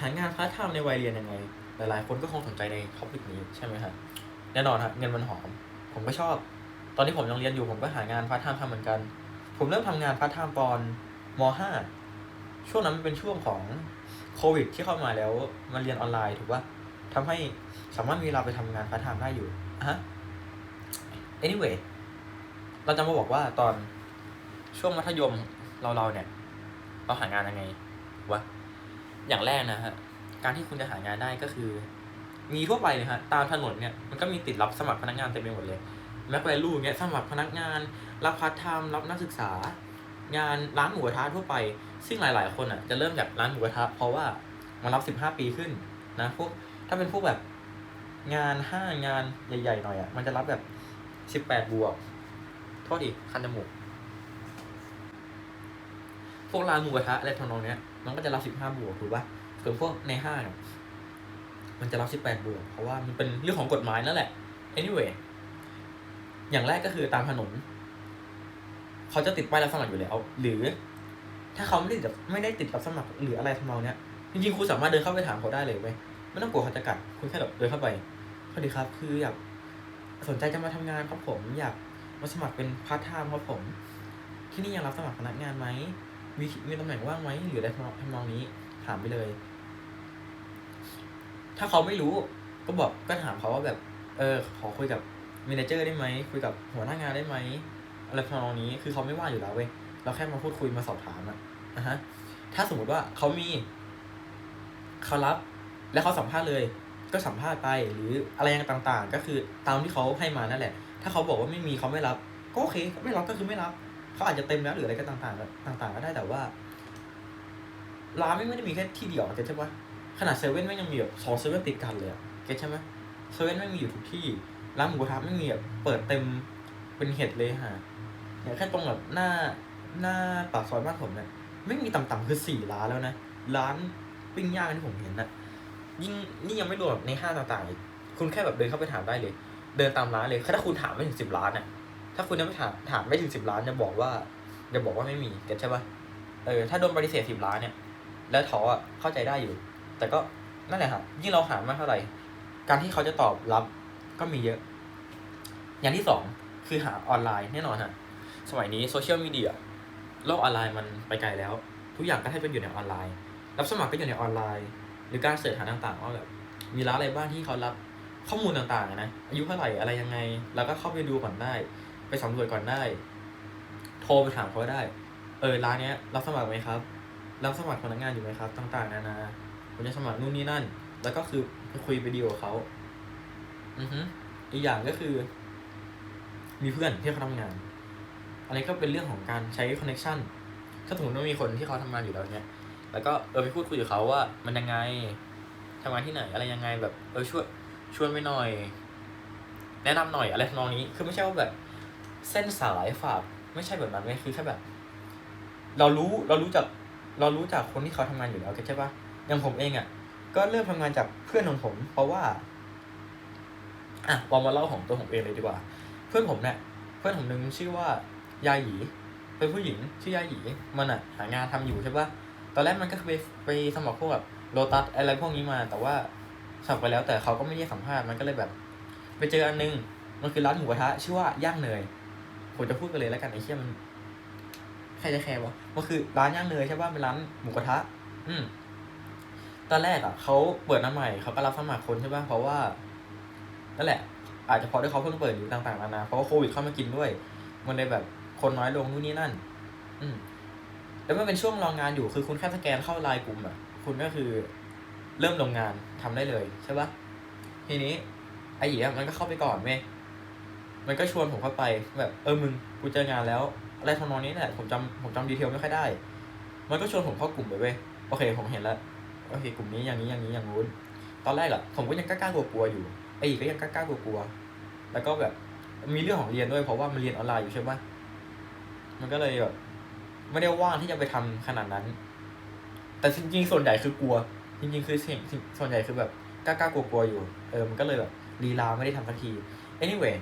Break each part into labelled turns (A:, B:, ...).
A: หางานพาร์ทไทม์ในวัยเรียนยังไง หลายๆ คนก็คงสนใจในท็อปิกนี้ใช่ไหมครับแน่นอนครับเงินมันหอม ผมก็ชอบ ตอนที่ผมยังเรียนอยู่ผมก็หางานพาร์ทไทม์ทำเหมือนกัน ผมเริ่มทำงานพาร์ทไทม์ตอนม .5 ช่วงนั้นมันเป็นช่วงของโควิด ที่เข้ามาแล้วมันเรียนออนไลน์ถูกปะทำให้สามารถมีเวลาไปทำงานพาร์ทไทม์ได้อยู่อะฮะ anyway เราจะมาบอกว่าตอนช่วงมัธยมเราเราเนี่ย เราหางานยังไงวะ อย่างแรกนะฮะการที่คุณจะหางานได้ก็คือ มีทั่วไปเลยฮะตามถนนเนี่ยมันก็มีติดรับสมัครพนักงานเต็มไปหมดเลยแม็กแวลูเนี่ยสมัครพนักงาน รับพาร์ทไทม์รับนักศึกษา งานร้านหมูกระทะทั่วไป ซึ่งหลาย ๆ คนอะจะเริ่มจากร้านหมูกระทะเพราะว่ามันรับสิบห้าปีขึ้นนะพวกถ้าเป็นพวกแบบงานห้างงานใหญ่ ๆ หน่อยอะมันจะรับแบบสิบแปดบวกโทษอีกคันจมูกพวกร้านหมูกระทะอะไรทำนองเนี้ย มันก็จะรับสิบห้าบวกถูกปะส่วนพวกในห้างมันจะรับสิบแปดบวก เพราะว่ามันเป็นเรื่องของกฎหมายนั่นแหละ anyway อย่างแรกก็คือตามถนน เขาจะติดป้ายรับสมัครอยู่แล้ว หรือ ถ้าเขาไม่ได้ติดไม่ได้ติดรับสมัครหรืออะไรทำนองเนี้ยจริงๆคุณสามารถเดินเข้าไปถามเขาได้เลยเว้ยไม่ต้องกลัวเขาจะกัด คุณแค่แบบเดินเข้าไปสวัสดีครับ คืออยากสนใจจะมาทำงานครับผม อยากมาสมัครเป็นพาร์ทไทม์ครับผม ที่นี่ยังรับสมัครพนักงานไหม มีมีตำแหน่งว่างไหมหรืออะไรทำนองนี้ ถามไปเลย ถ้าเขาไม่รู้ ก็บอกก็ถามเขาว่าแบบ เออ ขอคุยกับเมนเจอร์ได้ไหมคุยกับหัวหน้างานได้ไหมอะไรทำนองนี้ คือเขาไม่ว่าอยู่แล้วเว้ยเราแค่มาพูดคุยมาสอบถามอะนะฮะ ถ้าสมมติว่าเขามีเขารับ และเขาสัมภาษณ์เลย ก็สัมภาษณ์ไปหรืออะไรอย่างต่างๆ ก็คือตามที่เขาให้มานั่นแหละ ถ้าเขาบอกว่าไม่มีเขาไม่รับ ก็โอเค ไม่รับก็คือไม่รับ เขาอาจจะเต็มแล้วหรืออะไรก็ต่างๆก็ต่างๆก็ได้แต่ว่าร้านไม่ได้มีแค่ที่เดียวอะเก็ตใช่ปะขนาดเซเว่นไม่ยังมีแบบสองเซเว่นติดกันเลยเก็ตใช่ไหมเซเว่นไม่มีอยู่ทุกที่ร้านหมูกระทะไม่มีแบบเปิดเต็มเป็นเห็ดเลยฮะอย่างแค่ตรงแบบหน้าหน้าปากซอยบ้านผมเนี่ยไม่มีต่ำๆคือสี่ร้านแล้วนะร้านปิ้งย่างที่ผมเห็นนะยิ่งนี่ยังไม่รวมแบบในห้างต่างๆคุณแค่แบบเดินเข้าไปถามได้เลย เดินตามร้านเลยถ้าคุณถามไม่ถึงสิบล้านอะ ถ้าคุณยังไม่ถามถามไม่ถึงสิบล้านจะบอกว่าจะบอกว่าไม่มีเก็ตใช่ปะเออถ้าโดนปฏิเสธสิบล้านเนี่ย แล้วท้ออะเข้าใจได้อยู่ แต่ก็นั่นแหละครับยิ่งเราหามากเท่าไหร่ การที่เขาจะตอบรับก็มีเยอะ อย่างที่สองคือหาออนไลน์แน่นอนฮะสมัยนี้โซเชียลมีเดียโลกออนไลน์มันไปไกลแล้ว ทุกอย่างก็ให้เป็นอยู่ในออนไลน์ รับสมัครก็อยู่ในออนไลน์ หรือการเสิร์ชหาต่างๆว่าแบบมีร้านอะไรบ้างที่เขารับข้อมูลต่างๆนะอายุเท่าไหร่อะไรยังไง แล้วก็เข้าไปดูก่อนได้ สำรวจก่อนได้ โทรไปถามเขาได้ เออร้านเนี้ย รับสมัครไหมครับ รับสมัครพนักงานอยู่ไหมครับ ต่างๆนานาผมจะสมัครนู่นนี่นั่น แล้วก็คือไปคุยไปดีลกับเขาอือฮึอีกอย่างก็คือ มีเพื่อนที่เขาทำงาน อันนี้ก็เป็นเรื่องของการใช้คอนเน c t ชันถ้าสมมติว่ามีคนที่เขาทำงานอยู่แล้วเนี่ย แล้วก็เออไปพูดคุยกับเขาว่า มันยังไงทำงานที่ไหน อะไรยังไงแบบเออช่วยช่วนไปหน่อย แนะนำหน่อยอะไรทำนองนี้ คือไม่ใช่ว่าแบบ เส้นสายฝาก ไม่ใช่แบบนั้นไม่คือแค่แบบ เรารู้เรารู้จักเรารู้จักคนที่เขาทำงานอยู่แล้วใช่ปะอย่างผมเองอะ่ะ ก็เริ่มทำงานจากเพื่อนของผม เพราะว่า อะเรามาเล่าของตัวผมเองเลยดีกว่า เพื่อนผมเนี่ยเพื่อนผมหนึ่งชื่อว่ายาหยีเป็นผู้หญิงชื่อยาหยีมันอะหางานทำอยู่ใช่ปะตอนแรกมันก็ไปไปสมัครพวกแบบโลตัสอะไรพวกนี้มา แต่ว่าสมัครไปแล้วแต่เขาก็ไม่ได้สัมภาษณ์มันก็เลยแบบ ไปเจออันนึง มันคือร้านหมูกระทะชื่อว่าย่างเนย ผมจะพูดกันเลยแล้วกันไอ้เชี่ยมันใครจะแคร์วะมันคือร้านย่างเนยใช่ป่ะเป็นร้านหมูกระทะ อืมตอนแรกอะเขาเปิดน้ำใหม่เขาก็รับสมัครคนใช่ป่ะเพราะว่านั่นแหละ อาจจะเพราะด้วยเขาเพิ่งเปิดอยู่ต่างๆนานาเพราะว่าโควิดเข้ามากินด้วย มันเลยแบบคนน้อยลงนู่นนี่นั่น อืมแล้วมันเป็นช่วงรองงานอยู่คือคุณแค่สแกนเข้าไลน์กลุ่มอะ คุณก็คือเริ่มลงงานทำได้เลยใช่ป่ะทีนี้ไอ้หยีอะมันก็เข้าไปก่อนเว้ย มันก็ชวนผมเข้าไปแบบเออมึงกูเจองานแล้วอะไรทำนองนี้แหละผมจำผมจำดีเทลไม่ค่อยได้ มันก็ชวนผมเข้ากลุ่มไปเว้ยโอเค ผมเห็นแล้วโอเคกลุ่มนี้อย่างนี้อย่างนี้อย่างนู้นตอนแรกอะผมก็ยังกล้าๆกลัวๆอยู่ไอ้อีกก็ยังกล้าๆกลัวๆแล้วก็แบบมีเรื่องของเรียนด้วยเพราะว่ามันเรียนออนไลน์อยู่ใช่ไหมมันก็เลยแบบไม่ได้ว่างที่จะไปทำขนาดนั้น แต่จริงๆส่วนใหญ่คือกลัว จริง ๆ คือสิ่งสิ่งส่วนใหญ่คือแบบกล้าๆกลัวๆอยู่ เออมันก็เลยแบบลีลาไม่ได้ทำสักที anyway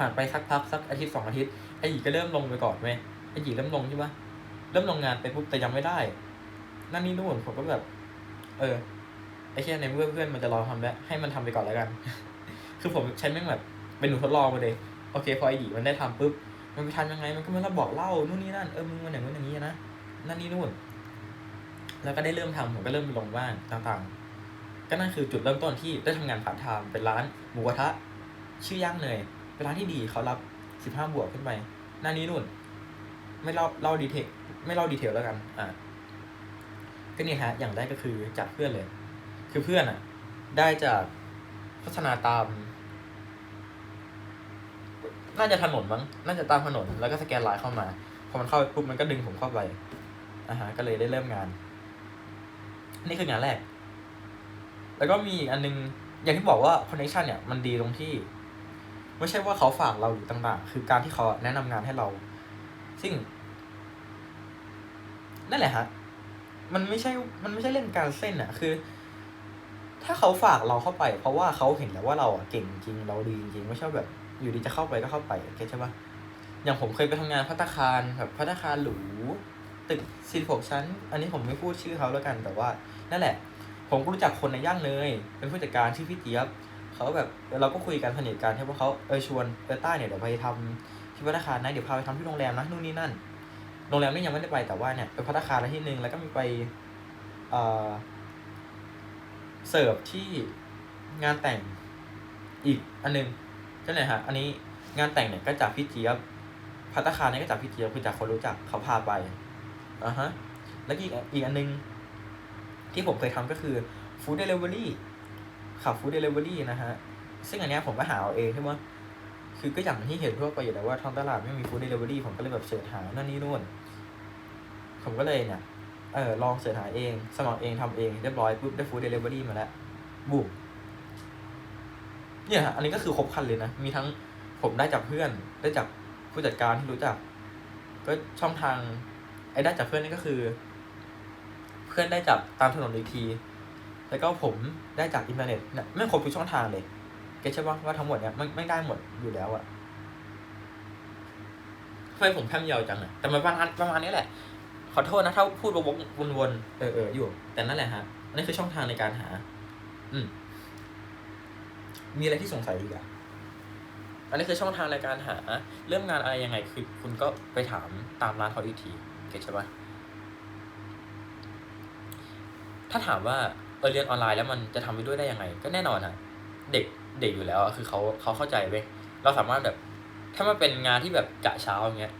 A: ผ่านไปสักพักสักอาทิตย์สองอาทิตย์ไอหยีก็เริ่มลงไปก่อนไหมไอหยีเริ่มลงใช่ปะเริ่มลงงานไปปุ๊บแต่ยังไม่ได้ นั่นนี่นู่นผมก็แบบ เออไอแค่ในเมื่อนเพื่อนมันจะรอทำแล้วให้มันทำไปก่อนแล้วกัน คือผมใช้แม่งแบบเป็นหนูทดลองไปเลยโอเคพอไอดีมันได้ทำปุ๊บมันไปทำยังไงมันก็มาบอกเล่านู่นนี่นั่นเออมึงมันอย่างนู้นอย่างนี้นะนั่นนี่นู่น แล้วก็ได้เริ่มทำผมก็เริ่มลงบ้างต่างๆ ก็นั่นคือจุดเริ่มต้นที่ได้ทำงานพาร์ทไทม์เป็นร้านหมูกระทะชื่อย่างเนย เป็นร้าที่ดีเขารับสิบห้าบวกขึ้นไป หน้านี้นู่น ไม่เล่าเล่าดีเทลไม่เล่าดีเทลแล้วกัน อ่าก็นี่ฮะ อย่างแรกก็คือจากเพื่อนเลย คือเพื่อนอะ ได้จากพัฒนาตาม น่าจะถนนมั้ง น่าจะตามถนน แล้วก็สแกนไลน์เข้ามา พอมันเข้าไปปุ๊บมันก็ดึงผมเข้าไปอ่าฮะ ก็เลยได้เริ่มงาน นี่คืองานแรก แล้วก็มีอีกอันนึง อย่างที่บอกว่าคอนเนคชันเนี่ย มันดีตรงที่ ไม่ใช่ว่าเขาฝากเราหรือต่าง ๆ คือการที่เขาแนะนำงานให้เรา ซึ่ง นั่นแหละฮะ มันไม่ใช่ มันไม่ใช่เรื่องการเส้นอะคือ ถ้าเขาฝากเราเข้าไป เพราะว่าเขาเห็นแล้วว่าเราอะเก่งจริง เราดีจริงไม่ใช่แบบ อยู่ดีจะเข้าไปก็เข้าไปโอเคใช่ปะอย่างผมเคยไปทำงานพัตตาคารแบบพัตตาคารหรูตึกสี่หกชั้น อันนี้ผมไม่พูดชื่อเขาแล้วกัน แต่ว่า นั่นแหละ ผมก็รู้จักคนในย่างเนยเป็นผู้จัดการชื่อพี่เจี๊ยบ เขาแบบเราก็คุยกันสนิทกันใช่ปะเขาเออชวนเออต้าเนี่ยเดี๋ยวไปทำที่พัตคารนะเดี๋ยวพาไปทำที่โรงแรมนะนู่นนี่นั่นโรงแรมนี่ยังไม่ได้ไปแต่ว่าเนี่ยไปพัตคารล้วที่หนึ่งแล้วก็มีไปเอ่อเสิร์ฟที่งานแต่งอีกอันหนึงก็เนี่ยฮะอันนี้งานแต่งเนี่ยก็จากพี่เจี๊ยบพัตคารเนี่ยก็จากพี่เจี๊ยบคือจากคนรู้จักเขาพาไปอ่าฮะแล้วอีกอีกอันหนึงที่ผมเคยทำก็คือฟู้ดเดลิเวอรี่ ขับฟู้ดเดลิเวอรี่นะฮะ ซึ่งอันเนี้ยผมก็หาเอาเองใช่ไหมคือก็อย่างที่เห็นทั่วไปอยู่แล้วว่าท้องตลาดไม่มีฟู้ดเดลิเวอรี่ผมก็เลยแบบเสิร์ชหานั่นนี่นู่น ผมก็เลยเนี่ยเออลองเสิร์ชหาเอง สมัครเองทำเองเรียบร้อยปุ๊บได้ฟู้ดเดลิเวอรี่มาแล้วบุกเนี่ยฮะอันนี้ก็คือครบคันเลยนะ มีทั้งผมได้จากเพื่อน ได้จากผู้จัดการที่รู้จัก ก็ช่องทางไอ้ได้จากเพื่อนนี่ก็คือ เพื่อนได้จากตามถนนอีกที แล้วก็ผมได้จากอินเทอร์เน็ตเนี่ยไม่ครบทุกช่องทางเลยเก็ใช่ปะว่าทั้งหมดเนี่ยไม่ไม่ได้หมดอยู่แล้วอะทำไมผมแพมยาวจังอะแต่มันประมาณประมาณนี้แหละ ขอโทษนะถ้าพูดวกวนๆเออเอออยู่ แต่นั่นแหละฮะอันนี้คือช่องทางในการหา อืม มีอะไรที่สงสัยอีกอะอันนี้คือช่องทางในการหา เรื่องงานอะไรยังไงคือคุณก็ไปถามตามร้านเขาอีกทีเก็ตใช่ปะถ้าถามว่า เออเรียนออนไลน์แล้วมันจะทำไปด้วยได้ยังไง ก็แน่นอนอะเด็กเด็กอยู่แล้วคือเขาเขาเข้าใจเว้ยเราสามารถแบบ ถ้ามันเป็นงานที่แบบกะเช้าอย่างเงี้ย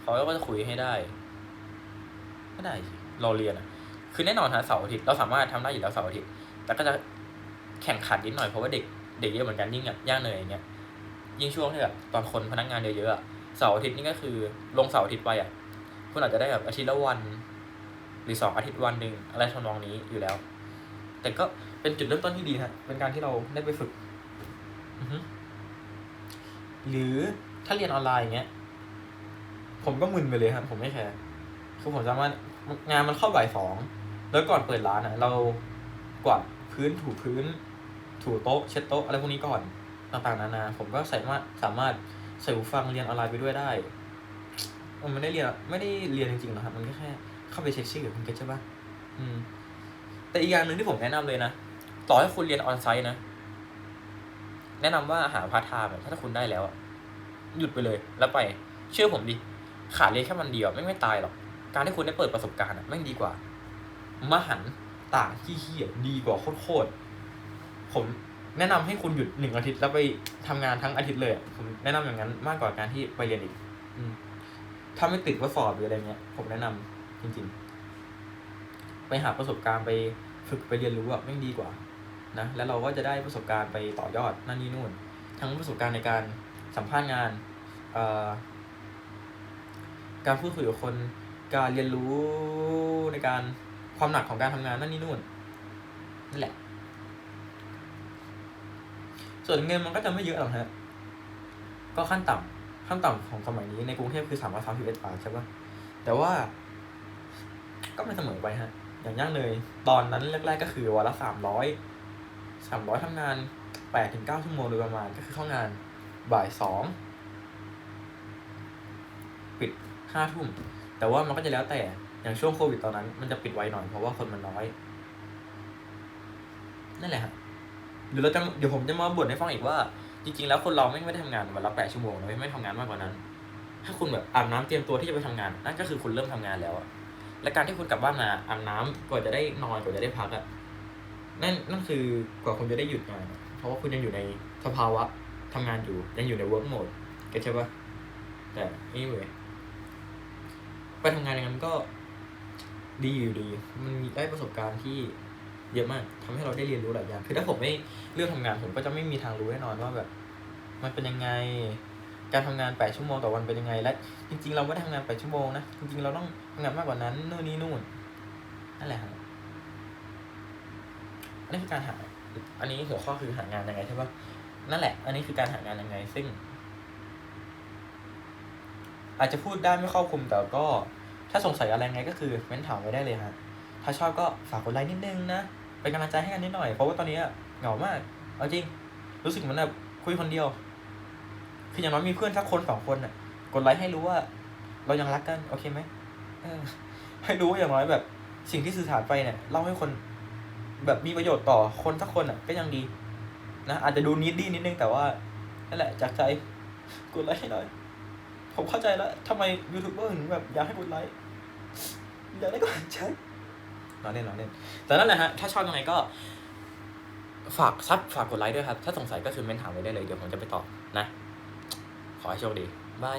A: เขาก็จะคุยให้ได้ก็ได้สิเราเรียนอะคือแน่นอนฮะเสาร์อาทิตย์เราสามารถทำได้อยู่แล้วเสาร์อาทิตย์แต่ก็จะแข่งขันนิดหน่อยเพราะว่าเด็กเด็กเยอะเหมือนกันยิ่งแบบย่างเนยอย่างเงี้ยยิ่งช่วงที่แบบตอนคนพนักงานเยอะๆอะเสาร์อาทิตย์นี่ก็คือลงเสาร์อาทิตย์ไปอะคุณอาจจะได้แบบอาทิตย์ละวัน หรือสองอาทิตย์วันหนึ่งอะไรทำนองนี้อยู่แล้ว แต่ก็เป็นจุดเริ่มต้นที่ดีฮะเป็นการที่เราได้ไปฝึกหรือถ้าเรียนออนไลน์อย่างเงี้ย ผมก็มึนไปเลยครับผมไม่แคร์คือผมสามางานมันเข้าบ่ายสองแล้วก่อนเปิดร้านอะ เรากวาดพื้นถูพื้น ถูโต๊ะเช็ดโต๊ะอะไรพวกนี้ก่อนต่างๆนานาผมก็สามารถสามารถใส่หูฟังเรียนออนไลน์ไปด้วยได้มันไม่ได้เรียนไม่ได้เรียนจริงๆหรอกครับ มันแค่เข้าไปเช็คชื่อคุณเก็ตใช่ปะอืม แต่อีกอย่างหนึ่งที่ผมแนะนำเลยนะ ต่อให้คุณเรียนออนไซต์นะ แนะนำว่าหาพาร์ทไทม์อะถ้าคุณได้แล้วอะหยุดไปเลยแล้วไป เชื่อผมดิ ขาดเรียนแค่มันเดียวไม่ไม่ตายหรอก การที่คุณได้เปิดประสบการณ์อะแม่งดีกว่า มหันต่างที่เฮี้ยดีกว่าโคตรๆผมแนะนำให้คุณหยุดหนึ่งอาทิตย์แล้วไปทำงานทั้งอาทิตย์เลยผมแนะนำอย่างนั้นมากกว่าการที่ไปเรียนอีก อืถ้าไม่ติดว่าสอบหรืออะไรเงี้ย ผมแนะนำจริง ๆ ไปหาประสบการณ์ไปฝึกไปเรียนรู้อะแม่ดีกว่านะแล้วเราก็จะได้ประสบการณ์ไปต่อยอดนั่นนี่นู่น ทั้งประสบการณ์ในการสัมภาษณ์งานการพูดคุยกับคนการเรียนรู้ในการความหนักของการทำงานนั่นนี่นู่นนั่นแหละ ส่วนเงินมันก็จะไม่เยอะหรอกฮะก็ขั้นต่ำขั้นต่ำของสมัยนี้ในกรุงเทพคือสามร้อยสามสิบเอ็ดบาทใช่ปะแต่ว่า ก็ไม่เสมอไปฮะ อย่างย่างเนยตอนนั้นแรกๆก็คือวันละสามร้อยสามร้อยทำงานแปดถึงเก้าชั่วโมงโดยประมาณก็คือเข้างานบ่ายสองปิดห้าทุ่ม แต่ว่ามันก็จะแล้วแต่อย่างช่วงโควิดตอนนั้น มันจะปิดไวหน่อยเพราะว่าคนมันน้อย นั่นแหละฮะหรือเราจะเดี๋ยวผมจะมาบ่นให้ฟังอีกว่า จริงๆ แล้วคนเราไม่ได้ทำงานวันละแปดชั่วโมงนะไม่ไม่ทำงานมากกว่านั้น ถ้าคุณแบบอาบน้ำเตรียมตัวที่จะไปทำงาน นั่นก็คือคุณเริ่มทำงานแล้วอะ และการที่คุณกลับบ้านมาอาบน้ำกว่าจะได้นอนกว่าจะได้พักอะนั่นนั่นคือกว่าคุณจะได้หยุดงาน เพราะว่าคุณยังอยู่ในสภาวะทำงานอยู่ยังอยู่ใน work mode เก็ตใช่ปะแต่ anyway ไปทำงานอย่างนั้นก็ดีอยู่ดี มันมีได้ประสบการณ์ที่เยอะมากทำให้เราได้เรียนรู้หลายอย่าง คือถ้าผมไม่เลือกทำงานผมก็จะไม่มีทางรู้แน่นอนว่าแบบ มันเป็นยังไง การทำงานแปดชั่วโมงต่อวันเป็นยังไง และจริง ๆ เราไม่ได้ทำงานแปดชั่วโมงนะ จริง ๆ เราต้องทำงานมากกว่านั้นนู่นนี่นู่นนั่นแหละครับอันนี้คือการหา อันนี้หัวข้อคือหางานยังไงใช่ปะนั่นแหละ อันนี้คือการหางานยังไง ซึ่ง อาจจะพูดได้ไม่ครอบคลุมแต่ก็ ถ้าสงสัยอะไรไงก็คือเม้นถามไว้ได้เลยฮะถ้าชอบก็ฝากกดไลค์นิดนึงนะเป็นกำลังใจให้กันนิดหน่อยเพราะว่าตอนนี้เหงามาก เอาจริง รู้สึกเหมือนแบบคุยคนเดียว คืออย่างน้อยมีเพื่อนสักคนสองคนอะ กดไลค์ให้รู้ว่า เรายังรักกันโอเคไหมเออ ให้รู้ว่าอย่างน้อยแบบ สิ่งที่สื่อสารไปเนี่ยเล่าให้คน แบบมีประโยชน์ต่อคนสักคนอะ ก็ยังดีนะอาจจะดูนิดดีนิดนึงแต่ว่านั่นแหละจากใจกดไลค์ให้หน่อยผมเข้าใจแล้วทำไมยูทูบเบอร์ถึงแบบอยากให้กดไลค์อยากได้กดใจรอเล่นรอเล่น แต่นั่นแหละฮะ ถ้าชอบยังไงก็ ฝากซับฝากกดไลค์ด้วยครับ ถ้าสงสัยก็คือเม้นถามไว้ได้เลย เดี๋ยวผมจะไปตอบนะ ขอให้โชคดีบาย